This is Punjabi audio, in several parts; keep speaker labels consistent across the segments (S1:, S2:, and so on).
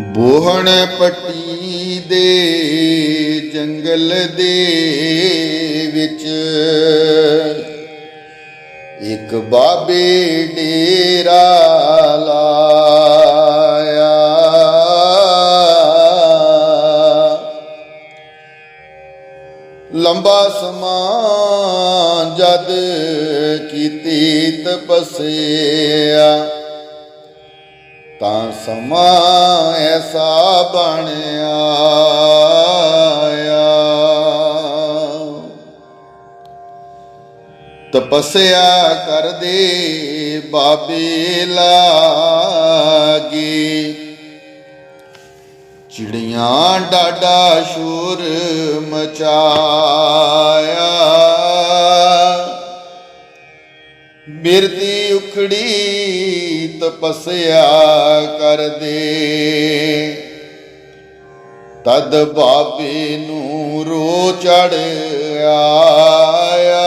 S1: ਬੋਹਣ ਪੱਟੀ ਦੇ ਜੰਗਲ ਦੇ ਵਿੱਚ। ਇੱਕ ਬਾਬੇ ਡੇਰਾ ਲਾਇਆ। ਲੰਬਾ ਸਮਾਂ ਜਦ ਕੀਤੀ ਤਪਸਿਆ, ਤਾਂ ਸਮਾਂ ਐਸਾ ਬਣਿਆ ਤਪਸਿਆ ਕਰਦੇ ਬਾਬੇ ਲਾਗੇ। ਚਿੜੀਆਂ ਡਾਡਾ ਸ਼ੋਰ ਮਚਾਇਆ। ਬਿਰਦੀ ਉਖੜੀ ਤਪਸਿਆ ਕਰਦੇ। ਤਦ ਬਾਬੇ ਨੂੰ ਰੋ ਚੜ ਆਇਆ।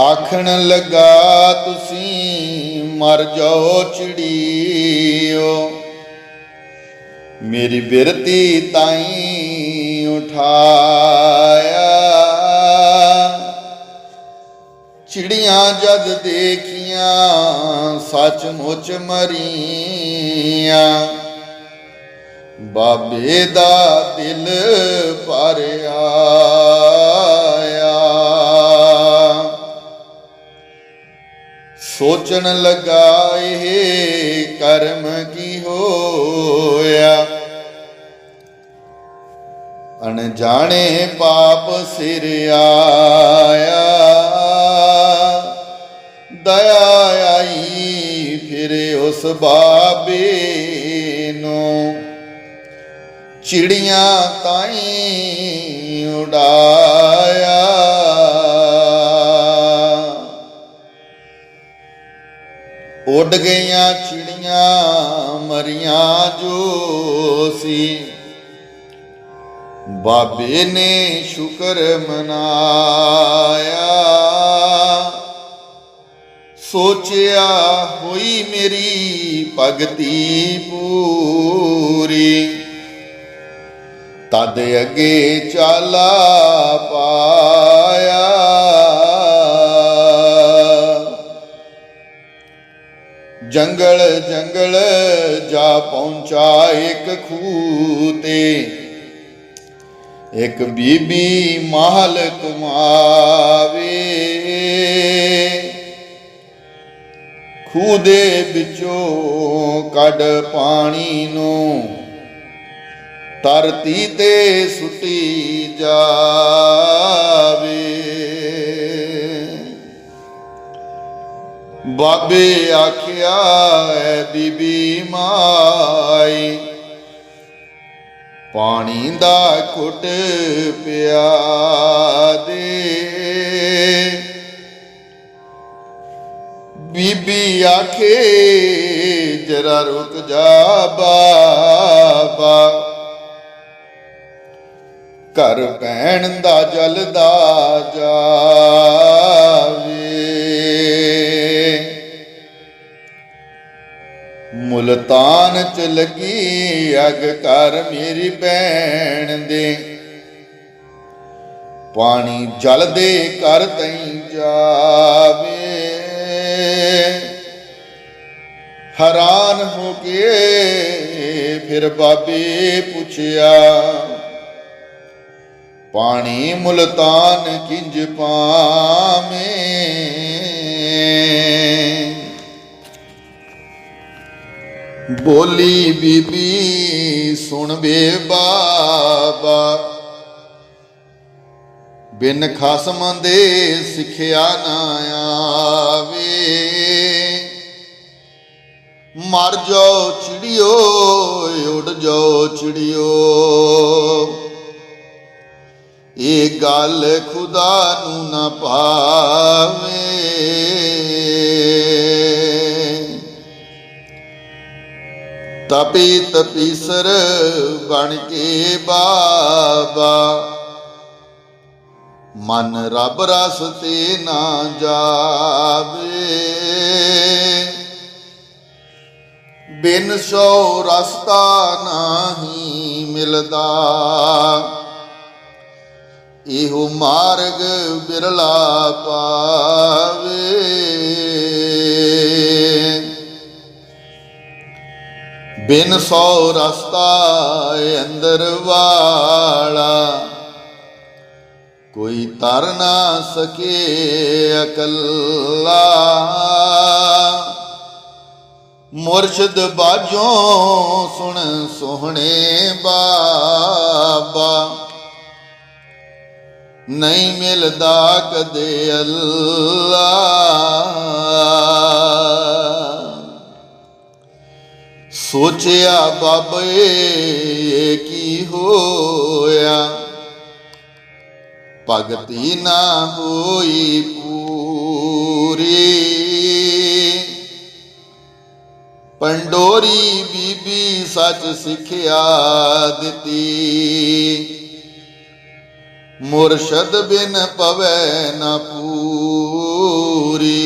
S1: ਆਖਣ ਲੱਗਾ, ਤੁਸੀਂ ਮਰ ਜਾਓ ਚਿੜੀਓ। ਮੇਰੀ ਬਿਰਤੀ ਤਾਈ ਉਠਾ ਜਦ ਦੇਖੀਆਂ, ਸੱਚਮੁੱਚ ਮਰੀਆਂ। ਬਾਬੇ ਦਾ ਦਿਲ ਭਰਿਆ ਸੋਚਣ ਲੱਗਾ, ਇਹ ਕਰਮ ਕੀ ਹੋਇਆ? ਅਣਜਾਣੇ ਪਾਪ ਸਿਰ ਆਇਆ। ਦਇਆ ਆਈ ਫਿਰ ਉਸ ਬਾਬੇ ਨੂੰ ਚਿੜੀਆਂ ਤਾਈ ਉਡਾਇਆ। ਉੱਡ ਗਈਆਂ ਚਿੜੀਆਂ, ਮਰੀਆਂ ਜੋ ਸੀ। ਬਾਬੇ ਨੇ ਸ਼ੁਕਰ ਮਨਾਇਆ। ਸੋਚਿਆ ਹੋਈ ਮੇਰੀ ਭਗਤੀ ਪੂਰੀ। ਤਦ ਅੱਗੇ ਚਾਲਾ ਪਾਇਆ। ਜੰਗਲ ਜੰਗਲ ਜਾ ਪਹੁੰਚਾ ਇੱਕ ਖੂਹ ਤੇ ਇੱਕ ਬੀਬੀ ਮਹਲ ਕੁਮਾਵੇ ਖੂਹ ਦੇ ਵਿੱਚੋਂ ਕੱਢ ਪਾਣੀ ਨੂੰ। ਧਰਤੀ ਤੇ ਸੁੱਟੀ ਜਾਵੇ। ਬਾਬੇ ਆਖਿਆ, ਐ ਬੀਬੀ ਮਾਈ, ਪਾਣੀ ਦਾ ਘੁੱਟ ਪਿਆ ਦੇ। ਬੀਬੀ ਆਖੇ, ਜਰਾ ਰੁਕ ਜਾ ਬਾਬਾ। ਘਰ ਪੈਣ ਦਾ ਜਲਦਾ ਜਾਵੇ। ਮੁਲਤਾਨ ਚ ਲੱਗੀ ਅਗ ਕਰ ਮੇਰੀ ਭੈਣ ਦੇ। ਪਾਣੀ ਜਲਦੇ ਕਰ ਤਈ ਜਾਵੇ। ਹੈਰਾਨ ਹੋ ਕੇ ਫਿਰ ਬਾਬੇ ਪੁੱਛਿਆ, ਪਾਣੀ ਮੁਲਤਾਨ ਕਿੰਜ ਪਾਵੇਂ? ਬੋਲੀ ਬੀਬੀ, ਸੁਣ ਬੇ ਬਾਬਾ, ਬਿਨ ਖਸਮ ਦੇ ਸਿੱਖਿਆ ਨਾ ਆਵੇ। ਮਰ ਜਾਓ, ਚਿੜਿਓ ਉੱਡ ਜਾਓ, ਚਿੜਿਓ। ਇਹ ਗੱਲ ਖੁਦਾ ਨੂੰ ਨਾ ਪਾਵੇ ਤਪੀ ਤਪੀਸਰ ਬਣ ਕੇ ਬਾਬਾ। ਮਨ ਰੱਬ ਰਸ ਤੇ ਨਾ ਜਾਵੇ। ਬਿਨ ਸੋ ਰਸਤਾ ਨਾਹੀ ਮਿਲਦਾ। ਇਹੋ ਮਾਰਗ ਬਿਰਲਾ ਪਾਵੇ। ਬਿਨ ਸੋ ਰਸਤਾ ਅੰਦਰ ਵਾਲਾ। ਕੋਈ ਤਰ ਨਾ ਸਕੇ ਅਕਲਾ। ਮੁਰਸ਼ਦ ਬਾਜੋਂ ਸੁਣ ਸੋਹਣੇ ਬਾਬਾ। ਨਹੀਂ ਮਿਲਦਾ ਕਦੇ ਅੱਲਾ। ਸੋਚਿਆ ਬਾਬੇ ਕੀ ਹੋਇਆ? ਭਗਤੀ ਨਾ ਹੋਈ ਪੂਰੀ। ਪੰਡੋਰੀ ਬੀਬੀ ਸੱਚ ਸਿੱਖਿਆ ਦਿੱਤੀ। ਮੁਰਸ਼ਦ ਬਿਨ ਪਵੈ ਨਾ ਪੂਰੀ।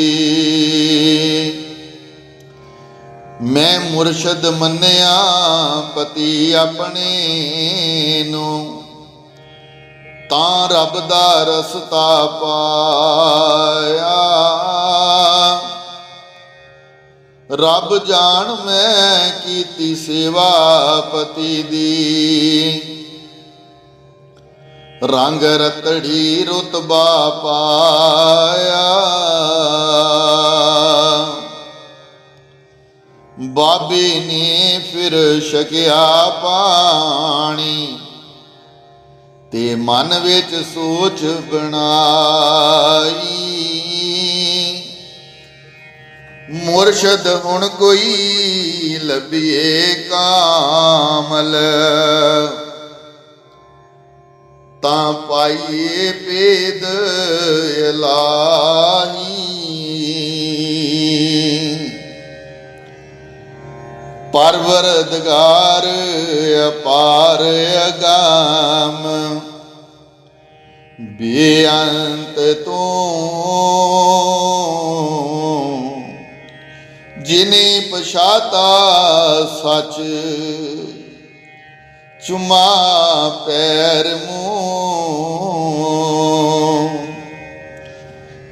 S1: ਮੈਂ ਮੁਰਸ਼ਦ ਮੰਨਿਆ ਪਤੀ ਆਪਣੇ ਨੂੰ, ਤਾਂ ਰੱਬ ਦਾ ਰਸਤਾ ਪਾਇਆ। ਰੱਬ ਜਾਣ ਮੈਂ ਕੀਤੀ ਸੇਵਾ ਪਤੀ ਦੀ। ਰੰਗ ਰਤੜੀ ਰਤਬਾ ਪਾਇਆ। ਬਾਬੇ ਨੇ ਫਿਰ ਛਕਿਆ ਪਾਣੀ ਤੇ ਮਨ ਵਿੱਚ ਸੋਚ ਬਣਾਈ ਮੁਰਸ਼ਦ ਹੁਣ ਕੋਈ ਲੱਭੀਏ ਕਾਮਲ। ਤਾਂ ਪਾਈਏ ਪੇਦ ਇਲਾਹੀ। ਪਰਵਰਦਗਾਰ ਅਪਾਰ ਅਗਾਮ। ਬੇਅੰਤ ਤੂੰ ਜਿਨੇ ਪਛਾਤਾ ਸੱਚ, ਚੁਮਾ ਪੈਰ ਮੂੰ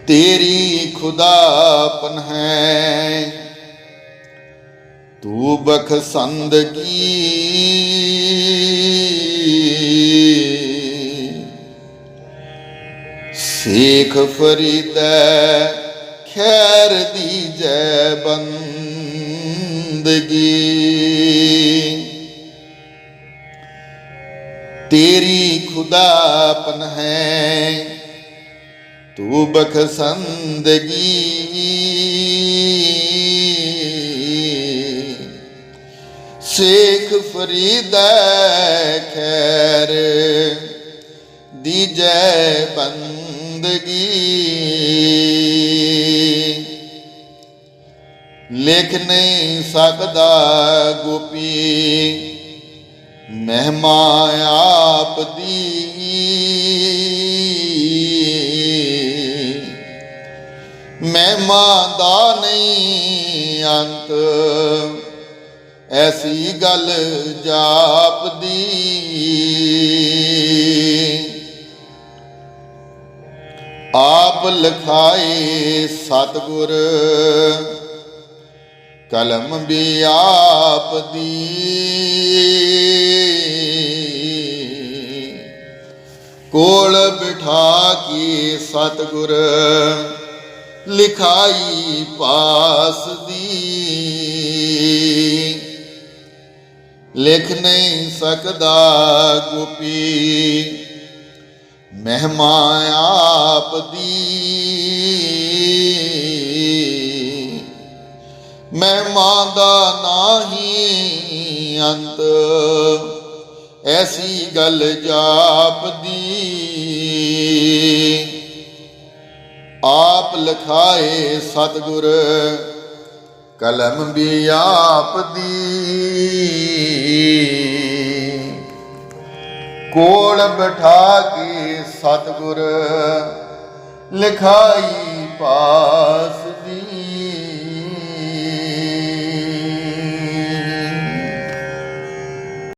S1: ਤੇਰੀ ਖੁਦਾਪਨ ਹੈ, ਤੂ ਬਖਸੰਦ ਕੀ? ਸੇਖ ਫਰੀਦੈ ਖੈਰ ਦੀ ਜੈ ਬੰਦਗੀ ਤੇਰੀ ਖੁਦਾਪਨ ਹੈ ਤੂੰ ਬਖਸੰਦਗੀ ਸ਼ੇਖ ਫਰੀਦੈ ਖੈਰ ਦੀਜੈ ਬੰਦਗੀ ਲਿਖ ਨਹੀਂ ਸਕਦਾ ਗੋਪੀ। ਮਹਿਮਾ ਆਪ ਦੀ। ਮਹਿਮਾ ਦਾ ਨਹੀਂ ਅੰਤ। ਐਸੀ ਗੱਲ ਜਾਪ ਦੀ ਆਪ ਲਖਾਏ ਸਤਗੁਰ। ਕਲਮ ਵੀ ਆਪ ਦੀ ਕੋਲ ਬਿਠਾ ਕੇ ਸਤਗੁਰ ਲਿਖਾਈ ਪਾਸ ਦੀ। ਲਿਖ ਨਹੀਂ ਸਕਦਾ ਗੋਪੀ, ਮਹਿਮਾ ਆਪ ਦੀ ਮਹਿਮਾ ਦਾ ਨਾਹੀ ਅੰਤ। ਐਸੀ ਗੱਲ ਜਾਪਦੀ। ਆਪ ਲਖਾਏ ਸਤਗੁਰ, ਕਲਮ ਵੀ ਆਪ ਦੀ ਕੋਲ ਬਿਠਾ ਕੇ ਸਤਗੁਰ, ਲਿਖਾਈ ਪਾਸ